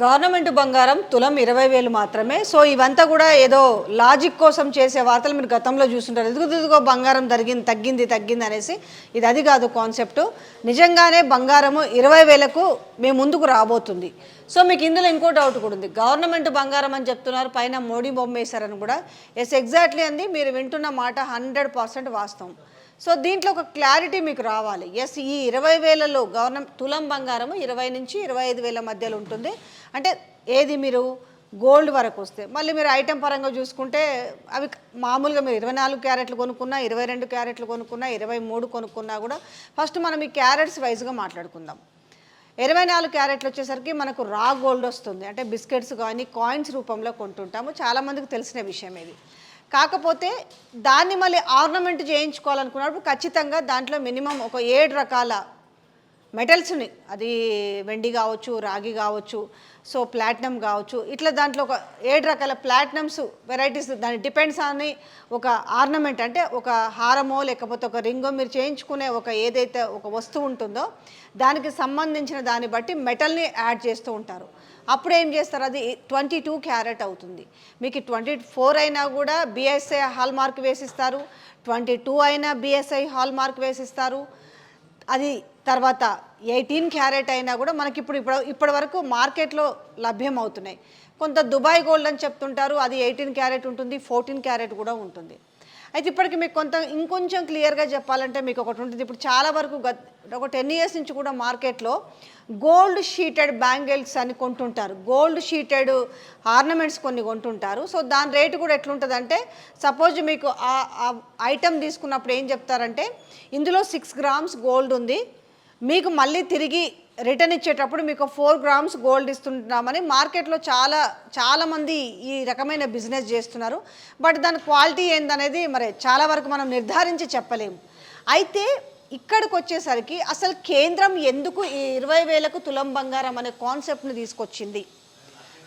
Government బంగారం తులం ఇరవై వేలు మాత్రమే. సో ఇవంతా కూడా ఏదో లాజిక్ కోసం చేసే వార్తలు మీరు గతంలో చూస్తుంటారు. ఎదుగు ఎదుగో బంగారం తగ్గింది తగ్గింది తగ్గింది అనేసి ఇది అది కాదు కాన్సెప్ట్. నిజంగానే బంగారము ఇరవై వేలకు మేము ముందుకు రాబోతుంది. సో మీకు ఇందులో ఇంకో డౌట్ కూడా ఉంది. గవర్నమెంట్ బంగారం అని చెప్తున్నారు. పైన మోడీ బొమ్మ వేశారని కూడా. ఎస్ ఎగ్జాక్ట్లీ అంది. మీరు వింటున్న మాట హండ్రెడ్ పర్సెంట్ వాస్తవం. సో దీంట్లో ఒక క్లారిటీ మీకు రావాలి. ఎస్ ఈ ఇరవై వేలలో గవర్నమెంట్ తులం బంగారము ఇరవై నుంచి ఇరవై ఐదు వేల మధ్యలో ఉంటుంది. అంటే ఏది మీరు గోల్డ్ వరకు వస్తే మళ్ళీ మీరు ఐటెం పరంగా చూసుకుంటే అవి మామూలుగా మీరు ఇరవై నాలుగు క్యారెట్లు కొనుక్కున్నా ఇరవై రెండు క్యారెట్లు కొనుక్కున్నా ఇరవై మూడు కొనుక్కున్నా కూడా ఫస్ట్ మనం ఈ క్యారెట్స్ వైజ్గా మాట్లాడుకుందాం. ఇరవై నాలుగు క్యారెట్లు వచ్చేసరికి మనకు రా గోల్డ్ వస్తుంది. అంటే బిస్కెట్స్ కానీ కాయిన్స్ రూపంలో కొంటుంటాము. చాలామందికి తెలిసిన విషయం ఇది. కాకపోతే దాన్ని మళ్ళీ ఆర్నమెంట్ చేయించుకోవాలనుకున్నప్పుడు ఖచ్చితంగా దాంట్లో మినిమం ఒక ఏడు రకాల మెటల్స్ని అది వెండి కావచ్చు రాగి కావచ్చు సో ప్లాటినం కావచ్చు. ఇట్లా దాంట్లో ఒక ఏడు రకాల ప్లాటినమ్స్ వెరైటీస్ దాని డిపెండ్స్ అని ఒక ఆర్నమెంట్ అంటే ఒక హారమో లేకపోతే ఒక రింగో మీరు చేయించుకునే ఒక ఏదైతే ఒక వస్తువు ఉంటుందో దానికి సంబంధించిన దాన్ని బట్టి మెటల్ని యాడ్ చేస్తూ ఉంటారు. అప్పుడు ఏం చేస్తారు? అది ట్వంటీ టూ క్యారెట్ అవుతుంది. మీకు ట్వంటీ ఫోర్ అయినా కూడా బిఎస్ఐ హాల్ మార్క్ వేసిస్తారు. ట్వంటీ టూ అయినా బిఎస్ఐ హాల్ మార్క్ వేసిస్తారు. అది తర్వాత ఎయిటీన్ క్యారెట్ అయినా కూడా మనకి ఇప్పుడు ఇప్పుడు ఇప్పటి వరకు మార్కెట్లో లభ్యం అవుతున్నాయి కొంత దుబాయ్ గోల్డ్ అని చెప్తుంటారు. అది ఎయిటీన్ క్యారెట్ ఉంటుంది ఫోర్టీన్ క్యారెట్ కూడా ఉంటుంది. అయితే ఇప్పటికి మీకు కొంత ఇంకొంచెం క్లియర్గా చెప్పాలంటే మీకు ఒకటి ఉంటుంది. ఇప్పుడు చాలా వరకు గత ఒక టెన్ ఇయర్స్ నుంచి కూడా మార్కెట్లో గోల్డ్ షీటెడ్ బ్యాంగిల్స్ అని కొంటుంటారు. గోల్డ్ షీటెడ్ ఆర్నమెంట్స్ కొన్ని కొంటుంటారు. సో దాని రేటు కూడా ఎట్లుంటుందంటే సపోజ్ మీకు ఆ ఐటెం తీసుకున్నప్పుడు ఏం చెప్తారంటే ఇందులో సిక్స్ గ్రామ్స్ గోల్డ్ ఉంది. మీకు మళ్ళీ తిరిగి రిటర్న్ ఇచ్చేటప్పుడు మీకు ఫోర్ గ్రామ్స్ గోల్డ్ ఇస్తుంటున్నామని మార్కెట్లో చాలా చాలామంది ఈ రకమైన బిజినెస్ చేస్తున్నారు. బట్ దాని క్వాలిటీ ఏందనేది మరి చాలా వరకు మనం నిర్ధారించి చెప్పలేము. అయితే ఇక్కడికి వచ్చేసరికి అసలు కేంద్రం ఎందుకు ఈ ఇరవై వేలకు తులం బంగారం అనే కాన్సెప్ట్ని తీసుకొచ్చింది?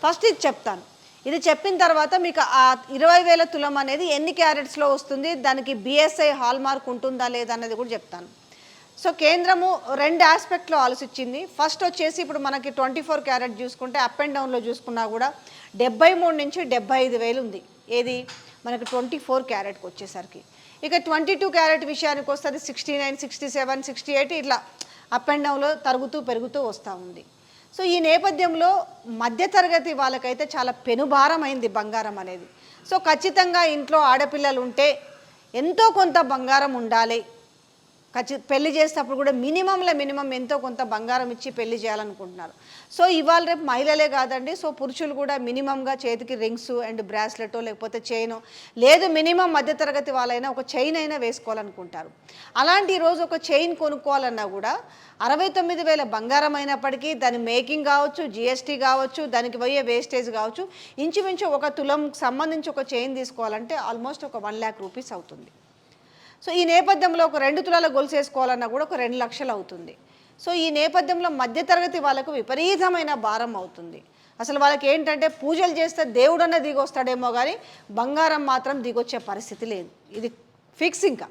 ఫస్ట్ ఇది చెప్తాను. ఇది చెప్పిన తర్వాత మీకు ఆ ఇరవై వేల తులం అనేది ఎన్ని క్యారెట్స్లో వస్తుంది? దానికి బిఎస్ఐ హాల్ మార్క్ ఉంటుందా లేదా అనేది కూడా చెప్తాను. సో కేంద్రము రెండు ఆస్పెక్ట్లో ఆలోచించింది. ఫస్ట్ వచ్చేసి ఇప్పుడు మనకి ట్వంటీ ఫోర్ క్యారెట్ చూసుకుంటే అప్ అండ్ డౌన్లో చూసుకున్నా కూడా డెబ్బై మూడు నుంచి డెబ్బై ఐదు వేలు ఉంది. ఏది? మనకి ట్వంటీ ఫోర్ క్యారెట్కి వచ్చేసరికి. ఇక ట్వంటీ టూ క్యారెట్ విషయానికి వస్తే అది sixty nine sixty seven sixty eight ఇట్లా అప్ అండ్ డౌన్లో తరుగుతూ పెరుగుతూ వస్తూ ఉంది. సో ఈ నేపథ్యంలో మధ్యతరగతి వాళ్ళకైతే చాలా పెనుభారమైంది బంగారం అనేది. సో ఖచ్చితంగా ఇంట్లో ఆడపిల్లలు ఉంటే ఎంతో కొంత బంగారం ఉండాలి. ఖచ్చిత పెళ్ళి చేసేటప్పుడు కూడా మినిమంలో మినిమం ఎంతో కొంత బంగారం ఇచ్చి పెళ్ళి చేయాలనుకుంటున్నారు. సో ఇవాళ రేపు మహిళలే కాదండి. సో పురుషులు కూడా మినిమంగా చేతికి రింగ్స్ అండ్ బ్రాస్లెట్ లేకపోతే చైన్ లేదు మినిమం మధ్యతరగతి వాళ్ళైనా ఒక చైన్ అయినా వేసుకోవాలనుకుంటారు. అలాంటి రోజు ఒక చైన్ కొనుక్కోవాలన్నా కూడా అరవై తొమ్మిది వేల బంగారం అయినప్పటికీ దాని మేకింగ్ కావచ్చు జిఎస్టీ కావచ్చు దానికి పోయే వేస్టేజ్ కావచ్చు ఇంచుమించు ఒక తులం సంబంధించి ఒక చైన్ తీసుకోవాలంటే ఆల్మోస్ట్ ఒక వన్ ల్యాక్ రూపీస్ అవుతుంది. సో ఈ నేపథ్యంలో ఒక రెండు తులాల గొలుసు వేసుకోవాలన్నా కూడా ఒక రెండు లక్షలు అవుతుంది. సో ఈ నేపథ్యంలో మధ్యతరగతి వాళ్ళకు విపరీతమైన భారం అవుతుంది. అసలు వాళ్ళకి ఏంటంటే పూజలు చేస్తే దేవుడన్న దిగొస్తాడేమో కానీ బంగారం మాత్రం దిగొచ్చే పరిస్థితి లేదు. ఇది ఫిక్స్ ఇంకా.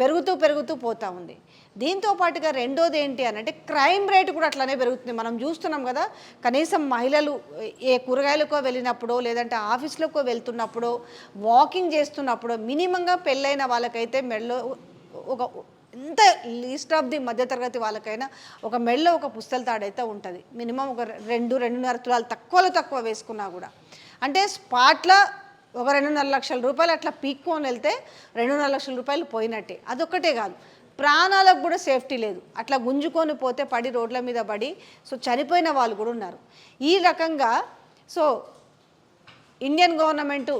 పెరుగుతూ పెరుగుతూ పోతా ఉంది. దీంతో పాటుగా రెండోది ఏంటి అని అంటే క్రైమ్ రేట్ కూడా అట్లానే పెరుగుతుంది. మనం చూస్తున్నాం కదా కనీసం మహిళలు ఏ కూరగాయలకో వెళ్ళినప్పుడు లేదంటే ఆఫీస్లోకో వెళ్తున్నప్పుడు వాకింగ్ చేస్తున్నప్పుడు మినిమంగా పెళ్ళైన వాళ్ళకైతే మెడలో ఒక ఎంత లీస్ట్ ఆఫ్ ది మధ్యతరగతి వాళ్ళకైనా ఒక మెడలో ఒక పుస్తల తాడైతే ఉంటుంది. మినిమం ఒక రెండు రెండున్నర తులాలు తక్కువలో తక్కువ వేసుకున్నా కూడా. అంటే స్పాట్లో ఒక రెండున్నర లక్షల రూపాయలు అట్లా పీక్కొని వెళ్తే రెండున్నర లక్షల రూపాయలు పోయినట్టే. అదొక్కటే కాదు. ప్రాణాలకు కూడా సేఫ్టీ లేదు. అట్లా గుంజుకొని పోతే పడి రోడ్ల మీద పడి సో చనిపోయిన వాళ్ళు కూడా ఉన్నారు. ఈ రకంగా సో ఇండియన్ గవర్నమెంట్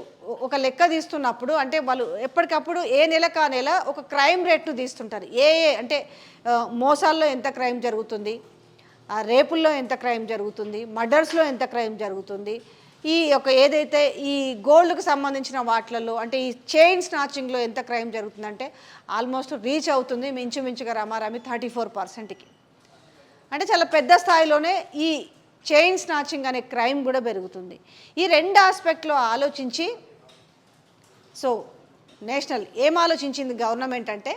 ఒక లెక్క తీస్తున్నప్పుడు అంటే వాళ్ళు ఎప్పటికప్పుడు ఏ నెల కా నెల ఒక క్రైమ్ రేట్ను తీస్తుంటారు. ఏ ఏ అంటే మోసాల్లో ఎంత క్రైమ్ జరుగుతుంది ఆ రేపుల్లో ఎంత క్రైమ్ జరుగుతుంది మర్డర్స్లో ఎంత క్రైమ్ జరుగుతుంది ఈ యొక్క ఏదైతే ఈ గోల్డ్కు సంబంధించిన వాటిలలో అంటే ఈ చైన్ స్నాచింగ్లో ఎంత క్రైమ్ జరుగుతుందంటే ఆల్మోస్ట్ రీచ్ అవుతుంది మించుమించుగా రమారామి థర్టీ ఫోర్ పర్సెంట్కి. అంటే చాలా పెద్ద స్థాయిలోనే ఈ చైన్ స్నాచింగ్ అనే క్రైమ్ కూడా పెరుగుతుంది. ఈ రెండు ఆస్పెక్ట్లో ఆలోచించి సో నేషనల్ ఏం ఆలోచించింది గవర్నమెంట్ అంటే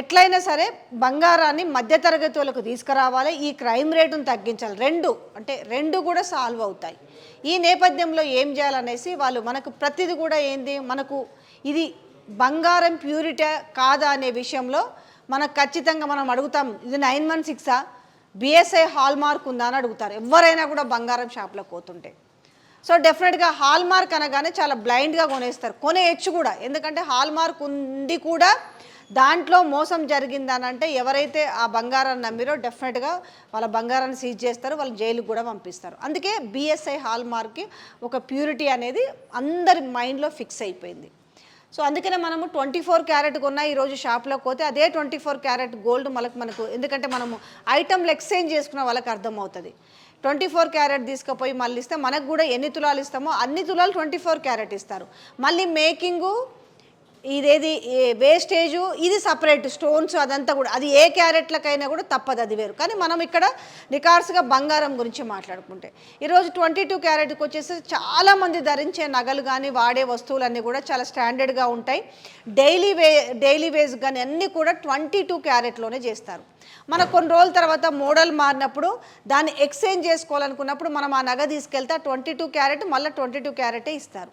ఎట్లయినా సరే బంగారాన్ని మధ్యతరగతి వాళ్ళకు తీసుకురావాలి ఈ క్రైమ్ రేటును తగ్గించాలి. రెండు అంటే రెండు కూడా సాల్వ్ అవుతాయి. ఈ నేపథ్యంలో ఏం చేయాలనేసి వాళ్ళు మనకు ప్రతిది కూడా ఏంది? మనకు ఇది బంగారం ప్యూరిటీ కాదా అనే విషయంలో మనకు ఖచ్చితంగా మనం అడుగుతాం. ఇది నైన్ వన్ సిక్సా? బిఎస్ఐ హాల్ మార్క్ ఉందా అని అడుగుతారు. ఎవరైనా కూడా బంగారం షాప్లోకి పోతుంటే. సో డెఫినెట్గా హాల్ మార్క్ అనగానే చాలా బ్లైండ్గా కొనేస్తారు. కొనేయచ్చు కూడా. ఎందుకంటే హాల్ మార్క్ ఉంది కూడా దాంట్లో మోసం జరిగిందని అంటే ఎవరైతే ఆ బంగారాన్ని నమ్మిరో డెఫినెట్గా వాళ్ళ బంగారాన్ని సీజ్ చేస్తారు వాళ్ళు జైలుకు కూడా పంపిస్తారు. అందుకే బిఎస్ఐ హాల్ మార్క్కి ఒక ప్యూరిటీ అనేది అందరి మైండ్లో ఫిక్స్ అయిపోయింది. సో అందుకనే మనము ట్వంటీ ఫోర్ క్యారెట్ కొన్నా ఈరోజు షాప్లోకి పోతే అదే ట్వంటీ ఫోర్ క్యారెట్ గోల్డ్ మనకు మనకు ఎందుకంటే మనము ఐటమ్లు ఎక్స్చేంజ్ చేసుకున్న వాళ్ళకి అర్థమవుతుంది. ట్వంటీ ఫోర్ క్యారెట్ తీసుకుపోయి మళ్ళీ ఇస్తే మనకు కూడా ఎన్ని తులాలు ఇస్తామో అన్ని తులాలు ట్వంటీ ఫోర్ క్యారెట్ ఇస్తారు. మళ్ళీ మేకింగు ఇదేది వేస్టేజు ఇది సపరేట్ స్టోన్స్ అదంతా కూడా అది ఏ క్యారెట్లకైనా కూడా తప్పదు అది వేరు. కానీ మనం ఇక్కడ నికార్సుగా బంగారం గురించి మాట్లాడుకుంటే ఈరోజు ట్వంటీ టూ క్యారెట్కి వచ్చేసి చాలామంది ధరించే నగలు కానీ వాడే వస్తువులన్నీ కూడా చాలా స్టాండర్డ్గా ఉంటాయి. డైలీ వే డైలీ వేస్ కానీ అన్నీ కూడా ట్వంటీ టూ క్యారెట్లోనే చేస్తారు. మన కొన్ని రోజుల తర్వాత మోడల్ మారినప్పుడు దాన్ని ఎక్స్చేంజ్ చేసుకోవాలనుకున్నప్పుడు మనం ఆ నగ తీసుకెళ్తే ట్వంటీ టూ క్యారెట్ మళ్ళీ ట్వంటీ టూ క్యారెటే ఇస్తారు.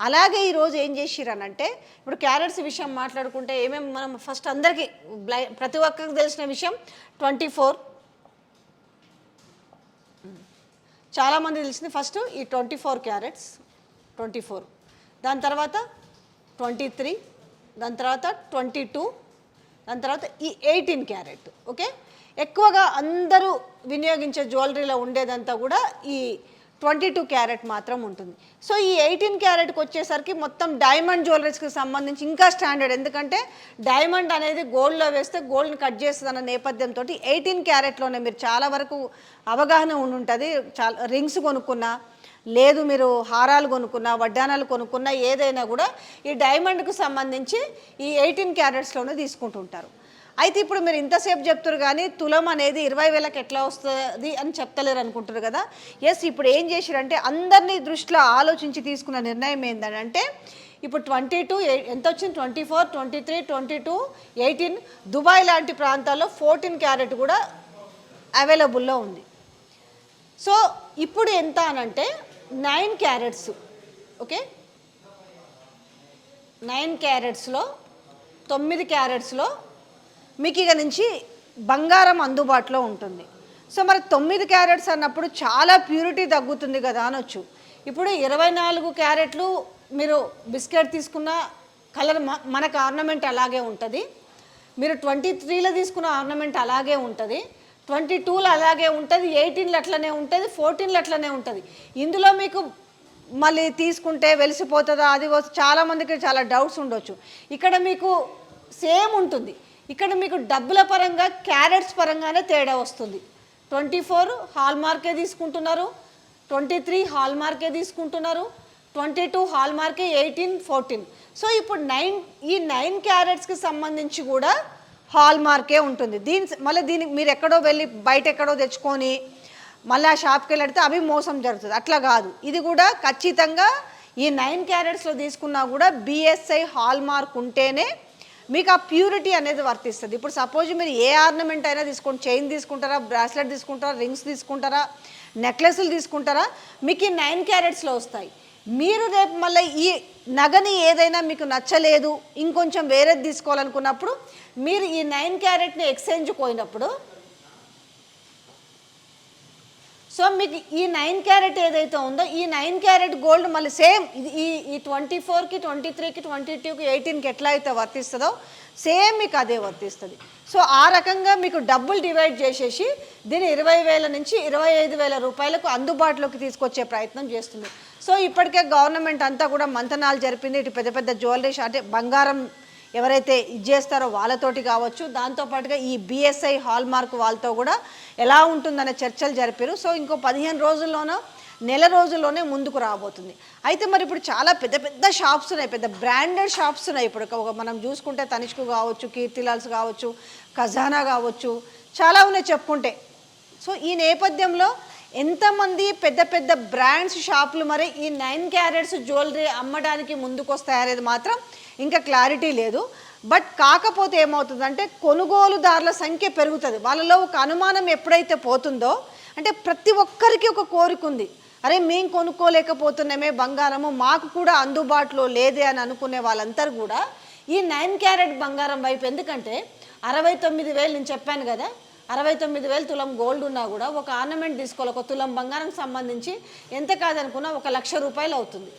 అలాగే ఈరోజు ఏం చేసిరనంటే ఇప్పుడు క్యారెట్స్ విషయం మాట్లాడుకుంటే ఏమేమి మనం ఫస్ట్ అందరికీ బ్లై ప్రతి ఒక్కరికి తెలిసిన విషయం ట్వంటీ ఫోర్. చాలామంది తెలిసింది ఫస్ట్ ఈ twenty four carats twenty four. దాని తర్వాత ట్వంటీ త్రీ దాని తర్వాత ట్వంటీ టూ దాని తర్వాత ఈ ఎయిటీన్ క్యారెట్ ఓకే? ఎక్కువగా అందరూ వినియోగించే జ్యువెలరీలో ఉండేదంతా కూడా ఈ ట్వంటీ టూ క్యారెట్ మాత్రం ఉంటుంది. సో ఈ ఎయిటీన్ క్యారెట్కి వచ్చేసరికి మొత్తం డైమండ్ జ్యువెలరీస్కి సంబంధించి ఇంకా స్టాండర్డ్. ఎందుకంటే డైమండ్ అనేది గోల్డ్లో వేస్తే గోల్డ్ని కట్ చేస్తుంది అన్న నేపథ్యంతో ఎయిటీన్ క్యారెట్లోనే మీరు చాలా వరకు అవగాహన ఉండి ఉంటుంది చాలా రింగ్స్ కొనుక్కున్నా లేదు మీరు హారాలు కొనుక్కున్నా వడ్డానాలు కొనుక్కున్నా ఏదైనా కూడా ఈ డైమండ్కు సంబంధించి ఈ ఎయిటీన్ క్యారెట్స్లోనే తీసుకుంటుంటారు. అయితే ఇప్పుడు మీరు ఇంతసేపు చెప్తారు కానీ తులం అనేది ఇరవై వేలకు ఎట్లా వస్తుంది అని చెప్తలేరు అనుకుంటారు కదా. ఎస్ ఇప్పుడు ఏం చేశారంటే అందరినీ దృష్టిలో ఆలోచించి తీసుకున్న నిర్ణయం ఏంటంటే ఇప్పుడు ట్వంటీ టూ ఎంత వచ్చింది? Twenty four twenty three twenty two eighteen Dubai లాంటి ప్రాంతాల్లో ఫోర్టీన్ క్యారెట్ కూడా అవైలబుల్లో ఉంది. సో ఇప్పుడు ఎంత అనంటే నైన్ క్యారెట్స్ ఓకే? నైన్ క్యారెట్స్లో తొమ్మిది క్యారెట్స్లో మీకు ఇక నుంచి బంగారం అందుబాటులో ఉంటుంది. సో మరి తొమ్మిది క్యారెట్స్ అన్నప్పుడు చాలా ప్యూరిటీ తగ్గుతుంది కదా అనొచ్చు. ఇప్పుడు ఇరవై నాలుగు క్యారెట్లు మీరు బిస్కెట్ తీసుకున్న కలర్ మనకు ఆర్నమెంట్ అలాగే ఉంటుంది. మీరు ట్వంటీ త్రీలో తీసుకున్న ఆర్నమెంట్ అలాగే ఉంటుంది. ట్వంటీ టూలో అలాగే ఉంటుంది. ఎయిటీన్లో అట్లనే ఉంటుంది. ఫోర్టీన్లో అట్లనే ఉంటుంది. ఇందులో మీకు మళ్ళీ తీసుకుంటే వెలిసిపోతుందా? అది చాలామందికి చాలా డౌట్స్ ఉండొచ్చు. ఇక్కడ మీకు సేమ్ ఉంటుంది. ఇక్కడ మీకు డబ్బుల పరంగా క్యారెట్స్ పరంగానే తేడా వస్తుంది. ట్వంటీ ఫోర్ హాల్ మార్కే తీసుకుంటున్నారు. ట్వంటీ త్రీ హాల్ మార్కే తీసుకుంటున్నారు. ట్వంటీ టూ హాల్ మార్కే ఎయిటీన్ ఫోర్టీన్. సో ఇప్పుడు నైన్ ఈ నైన్ క్యారెట్స్కి సంబంధించి కూడా హాల్ మార్కే ఉంటుంది. దీని మళ్ళీ దీనికి మీరు ఎక్కడో వెళ్ళి బయట ఎక్కడో తెచ్చుకొని మళ్ళీ ఆ షాప్కి వెళ్ళడితే అవి మోసం జరుగుతుంది. అట్లా కాదు. ఇది కూడా ఖచ్చితంగా ఈ నైన్ క్యారెట్స్లో తీసుకున్నా కూడా బిఎస్ఐ హాల్ మార్క్ ఉంటేనే మీకు ఆ ప్యూరిటీ అనేది వర్తిస్తుంది. ఇప్పుడు సపోజ్ మీరు ఏ ఆర్నమెంట్ అయినా తీసుకోండి. చైన్ తీసుకుంటారా? బ్రాస్లెట్ తీసుకుంటారా? రింగ్స్ తీసుకుంటారా? నెక్లెస్లు తీసుకుంటారా? మీకు ఈ నైన్ క్యారెట్స్లో వస్తాయి. మీరు రేపు మళ్ళీ ఈ నగని ఏదైనా మీకు నచ్చలేదు ఇంకొంచెం వేరేది తీసుకోవాలనుకున్నప్పుడు మీరు ఈ నైన్ క్యారెట్ని ఎక్స్చేంజ్ పోయినప్పుడు సో మీకు ఈ నైన్ క్యారెట్ ఏదైతే ఉందో ఈ నైన్ క్యారెట్ గోల్డ్ మళ్ళీ సేమ్ ఈ ఈ ట్వంటీ ఫోర్కి ట్వంటీ త్రీకి ట్వంటీ టూకి ఎయిటీన్కి ఎట్లా అయితే వర్తిస్తుందో సేమ్ మీకు అదే వర్తిస్తుంది. సో ఆ రకంగా మీకు డబ్బులు డివైడ్ చేసేసి దీన్ని ఇరవై వేల నుంచి ఇరవై ఐదు వేల రూపాయలకు అందుబాటులోకి తీసుకొచ్చే ప్రయత్నం చేస్తుంది. సో ఇప్పటికే గవర్నమెంట్ అంతా కూడా మంతనాలు జరిపింది ఇటు పెద్ద పెద్ద జ్యువెలరీ అంటే బంగారం ఎవరైతే ఇది చేస్తారో వాళ్ళతోటి కావచ్చు. దాంతోపాటుగా ఈ బిఎస్ఐ హాల్ మార్క్ వాళ్ళతో కూడా ఎలా ఉంటుందనే చర్చలు జరిపారు. సో ఇంకో పదిహేను రోజుల్లోనో నెల రోజుల్లోనే ముందుకు రాబోతుంది. అయితే మరి ఇప్పుడు చాలా పెద్ద పెద్ద షాప్స్ ఉన్నాయి. పెద్ద బ్రాండెడ్ షాప్స్ ఉన్నాయి. ఇప్పుడు ఒక మనం చూసుకుంటే తనిష్కు కావచ్చు కీర్తిలాల్స్ కావచ్చు ఖజానా కావచ్చు చాలా ఉన్నాయి చెప్పుకుంటే. సో ఈ నేపథ్యంలో ఎంతమంది పెద్ద పెద్ద బ్రాండ్స్ షాపులు మరి ఈ నైన్ క్యారెట్స్ జ్యువెలరీ అమ్మడానికి ముందుకు వస్తాయనేది మాత్రం ఇంకా క్లారిటీ లేదు. బట్ కాకపోతే ఏమవుతుందంటే కొనుగోలుదారుల సంఖ్య పెరుగుతుంది. వాళ్ళలో ఒక అనుమానం ఎప్పుడైతే పోతుందో అంటే ప్రతి ఒక్కరికి ఒక కోరిక ఉంది. అరే మేము కొనుక్కోలేకపోతున్నామే బంగారము మాకు కూడా అందుబాటులో లేదే అని అనుకునే వాళ్ళందరూ కూడా ఈ నైన్ క్యారెట్ బంగారం వైపు. ఎందుకంటే అరవై తొమ్మిది వేలు నేను చెప్పాను కదా అరవై తొమ్మిది వేలు తులం గోల్డ్ ఉన్నా కూడా ఒక ఆర్నమెంట్ తీసుకోవాలి ఒక తులం బంగారం సంబంధించి. ఎంత కాదనుకున్నా ఒక లక్ష రూపాయలు అవుతుంది.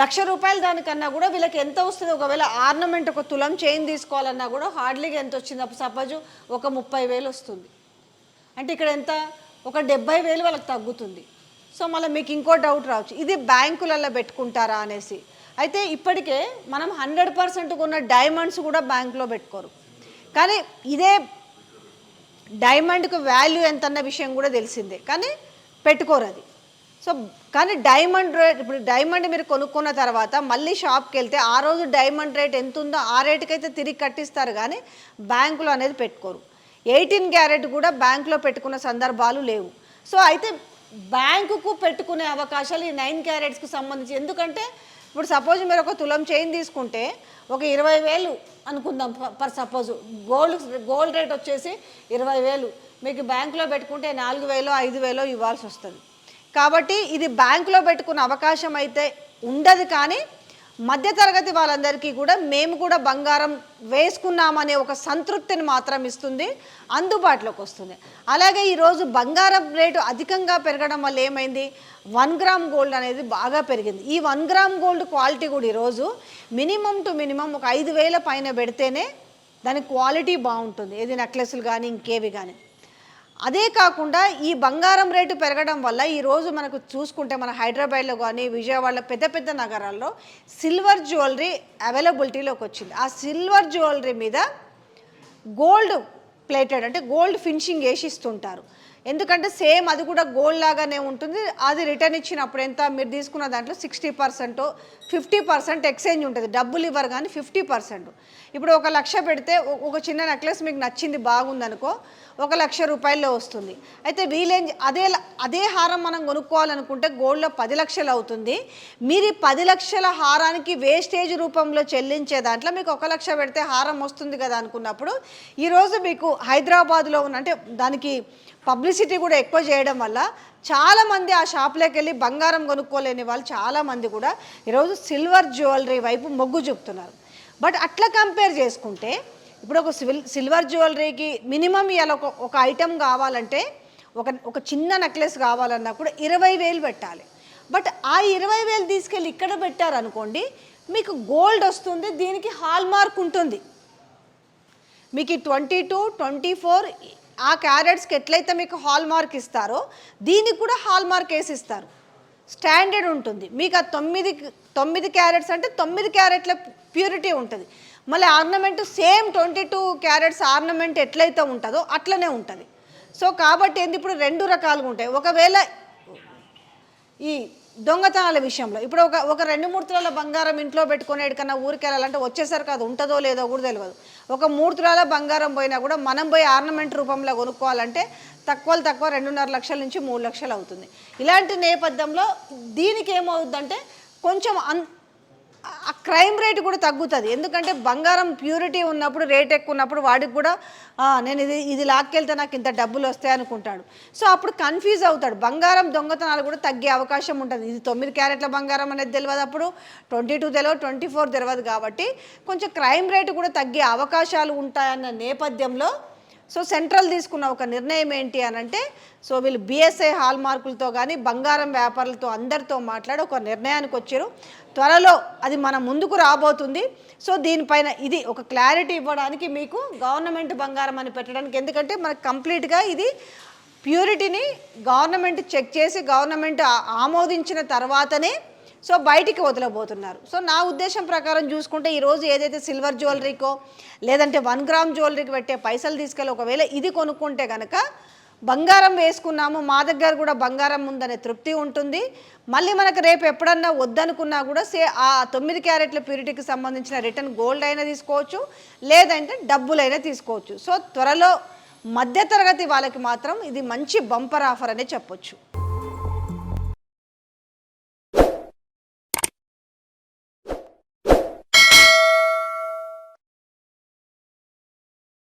లక్ష రూపాయలు దానికన్నా కూడా వీళ్ళకి ఎంత వస్తుంది? ఒకవేళ ఆర్నమెంట్ ఒక తులం చైన్ తీసుకోవాలన్నా కూడా హార్డ్లీగా ఎంత వచ్చింది? అప్పుడు సపోజ్ ఒక ముప్పై వేలు వస్తుంది. అంటే ఇక్కడ ఎంత? ఒక డెబ్బై వేలు వాళ్ళకి తగ్గుతుంది. సో మళ్ళీ మీకు ఇంకో డౌట్ రావచ్చు. ఇది బ్యాంకులలో పెట్టుకుంటారా అనేసి. అయితే ఇప్పటికే మనం హండ్రెడ్ పర్సెంట్ ఉన్న డైమండ్స్ కూడా బ్యాంకులో పెట్టుకోరు. కానీ ఇదే డైమండ్కి వాల్యూ ఎంత అన్న విషయం కూడా తెలిసిందే. కానీ పెట్టుకోరు అది. సో కానీ డైమండ్ రేట్ ఇప్పుడు డైమండ్ మీరు కొనుక్కున్న తర్వాత మళ్ళీ షాప్కి వెళ్తే ఆ రోజు డైమండ్ రేట్ ఎంత ఉందో ఆ రేటుకి అయితే తిరిగి కట్టిస్తారు కానీ బ్యాంకులో అనేది పెట్టుకోరు. ఎయిటీన్ క్యారెట్ కూడా బ్యాంకులో పెట్టుకున్న సందర్భాలు లేవు. సో అయితే బ్యాంకుకు పెట్టుకునే అవకాశాలు ఈ నైన్ క్యారెట్స్కి సంబంధించి. ఎందుకంటే ఇప్పుడు సపోజ్ మీరు ఒక తులం చైన్ తీసుకుంటే ఒక ఇరవై వేలు అనుకుందాం per suppose gold gold rate వచ్చేసి ఇరవై వేలు. మీకు బ్యాంకులో పెట్టుకుంటే నాలుగు వేలో ఐదు వేలో ఇవ్వాల్సి వస్తుంది. కాబట్టి ఇది బ్యాంకులో పెట్టుకున్న అవకాశం అయితే ఉండదు కానీ మధ్యతరగతి వాళ్ళందరికీ కూడా మేము కూడా బంగారం వేసుకున్నామనే ఒక సంతృప్తిని మాత్రం ఇస్తుంది అందుబాటులోకి వస్తుంది. అలాగే ఈరోజు బంగారం రేటు అధికంగా పెరగడం వల్ల ఏమైంది? వన్ గ్రామ్ గోల్డ్ అనేది బాగా పెరిగింది. ఈ వన్ గ్రామ్ గోల్డ్ క్వాలిటీ కూడా ఈరోజు మినిమం టు మినిమం ఒక ఐదు వేల పైన పెడితేనే దాని క్వాలిటీ బాగుంటుంది. ఏది నెక్లెస్లు కానీ ఇంకేవి కానీ అదే కాకుండా ఈ బంగారం రేటు పెరగడం వల్ల ఈరోజు మనకు చూసుకుంటే మన హైదరాబాద్లో కానీ విజయవాడలో పెద్ద పెద్ద నగరాల్లో సిల్వర్ జ్యువెలరీ అవైలబిలిటీలోకి వచ్చింది. ఆ సిల్వర్ జ్యువెలరీ మీద గోల్డ్ ప్లేటెడ్ అంటే గోల్డ్ ఫినిషింగ్ వేసి ఇస్తుంటారు. ఎందుకంటే సేమ్ అది కూడా గోల్డ్ లాగానే ఉంటుంది. అది రిటర్న్ ఇచ్చినప్పుడు ఎంత? మీరు తీసుకున్న దాంట్లో sixty percent fifty percent exchange ఉంటుంది. డబ్బులు ఇవ్వరు కానీ ఫిఫ్టీ పర్సెంట్ ఇప్పుడు ఒక లక్ష పెడితే ఒక చిన్న నెక్లెస్ మీకు నచ్చింది బాగుందనుకో ఒక లక్ష రూపాయల్లో వస్తుంది. అయితే వీలేం అదే అదే హారం మనం కొనుక్కోవాలనుకుంటే గోల్డ్లో పది లక్షలు అవుతుంది. మీరు ఈ పది లక్షల హారానికి వేస్టేజ్ రూపంలో చెల్లించే దాంట్లో మీకు ఒక లక్ష పెడితే హారం వస్తుంది కదా అనుకున్నప్పుడు ఈరోజు మీకు హైదరాబాద్లో ఉన్న అంటే దానికి పబ్లిసిటీ కూడా ఎక్కువ చేయడం వల్ల చాలామంది ఆ షాప్లోకి వెళ్ళి బంగారం కొనుక్కోలేని వాళ్ళు చాలామంది కూడా ఈరోజు సిల్వర్ జ్యువెలరీ వైపు మొగ్గు చూపుతున్నారు. బట్ అట్లా కంపేర్ చేసుకుంటే ఇప్పుడు ఒక సివిల్ సిల్వర్ జ్యువెలరీకి మినిమం ఇవాళ ఒక ఒక ఐటెం కావాలంటే ఒక ఒక చిన్న నెక్లెస్ కావాలన్నా కూడా ఇరవై వేలు పెట్టాలి. బట్ ఆ ఇరవై వేలు తీసుకెళ్ళి ఇక్కడ పెట్టారనుకోండి మీకు గోల్డ్ వస్తుంది దీనికి హాల్ మార్క్ ఉంటుంది. మీకు ట్వంటీ టూ ట్వంటీ ఫోర్ ఆ క్యారెట్స్కి ఎట్లయితే మీకు హాల్ మార్క్ ఇస్తారో దీనికి కూడా హాల్ మార్క్ వేసి ఇస్తారు స్టాండర్డ్ ఉంటుంది. మీకు ఆ తొమ్మిది తొమ్మిది క్యారెట్స్ అంటే తొమ్మిది క్యారెట్ల ప్యూరిటీ ఉంటుంది. మళ్ళీ ornament same twenty two carats ornament ఎట్లయితే ఉంటుందో అట్లనే ఉంటుంది. సో కాబట్టి ఏంది ఇప్పుడు రెండు రకాలుగా ఉంటాయి. ఒకవేళ ఈ దొంగతనాల విషయంలో. ఇప్పుడు ఒక ఒక రెండు మూడు తులాల బంగారం ఇంట్లో పెట్టుకుని ఎక్కడికన్నా ఊరికి వెళ్ళాలంటే వచ్చేసరికి అది ఉంటుందో లేదో కూడా తెలియదు ఒక మూడు తులాల బంగారం పోయినా కూడా మనం పోయి ఆర్నమెంట్ రూపంలో కొనుక్కోవాలంటే తక్కువ తక్కువ రెండున్నర లక్షల నుంచి మూడు లక్షలు అవుతుంది. ఇలాంటి నేపథ్యంలో దీనికి ఏమవుతుందంటే కొంచెం అన్ ఆ క్రైమ్ రేట్ కూడా తగ్గుతుంది. ఎందుకంటే బంగారం ప్యూరిటీ ఉన్నప్పుడు రేట్ ఎక్కువ ఉన్నప్పుడు వాడికి కూడా నేను ఇది ఇది లాక్కెళ్తే నాకు ఇంత డబ్బులు వస్తాయి అనుకుంటాడు. సో అప్పుడు కన్ఫ్యూజ్ అవుతాడు. బంగారం దొంగతనాలు కూడా తగ్గే అవకాశం ఉంటుంది. ఇది తొమ్మిది క్యారెట్ల బంగారం అనేది తెలియదు అప్పుడు. ట్వంటీ టూ తెలియదు ట్వంటీ ఫోర్ తెలియదు కాబట్టి కొంచెం క్రైమ్ రేటు కూడా తగ్గే అవకాశాలు ఉంటాయన్న నేపథ్యంలో సో సెంట్రల్ తీసుకున్న ఒక నిర్ణయం ఏంటి అని అంటే సో వీళ్ళు బిఎస్ఐ హాల్ మార్కులతో కానీ బంగారం వ్యాపారులతో అందరితో మాట్లాడి ఒక నిర్ణయానికి వచ్చారు. త్వరలో అది మన ముందుకు రాబోతుంది. సో దీనిపైన ఇది ఒక క్లారిటీ ఇవ్వడానికి మీకు గవర్నమెంట్ బంగారం అని పెట్టడానికి ఎందుకంటే మనకు కంప్లీట్గా ఇది ప్యూరిటీని గవర్నమెంట్ చెక్ చేసి గవర్నమెంట్ ఆమోదించిన తర్వాతనే సో బయటికి వదలబోతున్నారు. సో నా ఉద్దేశం ప్రకారం చూసుకుంటే ఈరోజు ఏదైతే సిల్వర్ జ్యువెలరీకో లేదంటే వన్ గ్రామ్ జ్యువెలరీకి పెట్టే పైసలు తీసుకెళ్ళి ఒకవేళ ఇది కొనుక్కుంటే కనుక బంగారం వేసుకున్నాము మా దగ్గర కూడా బంగారం ఉందనే తృప్తి ఉంటుంది. మళ్ళీ మనకు రేపు ఎప్పుడన్నా వద్దనుకున్నా కూడా సే ఆ తొమ్మిది క్యారెట్ల ప్యూరిటీకి సంబంధించిన రిటర్న్ గోల్డ్ అయినా తీసుకోవచ్చు లేదంటే డబ్బులైనా తీసుకోవచ్చు. సో త్వరలో మధ్యతరగతి వాళ్ళకి మాత్రం ఇది మంచి బంపర్ ఆఫర్ అనే చెప్పొచ్చు.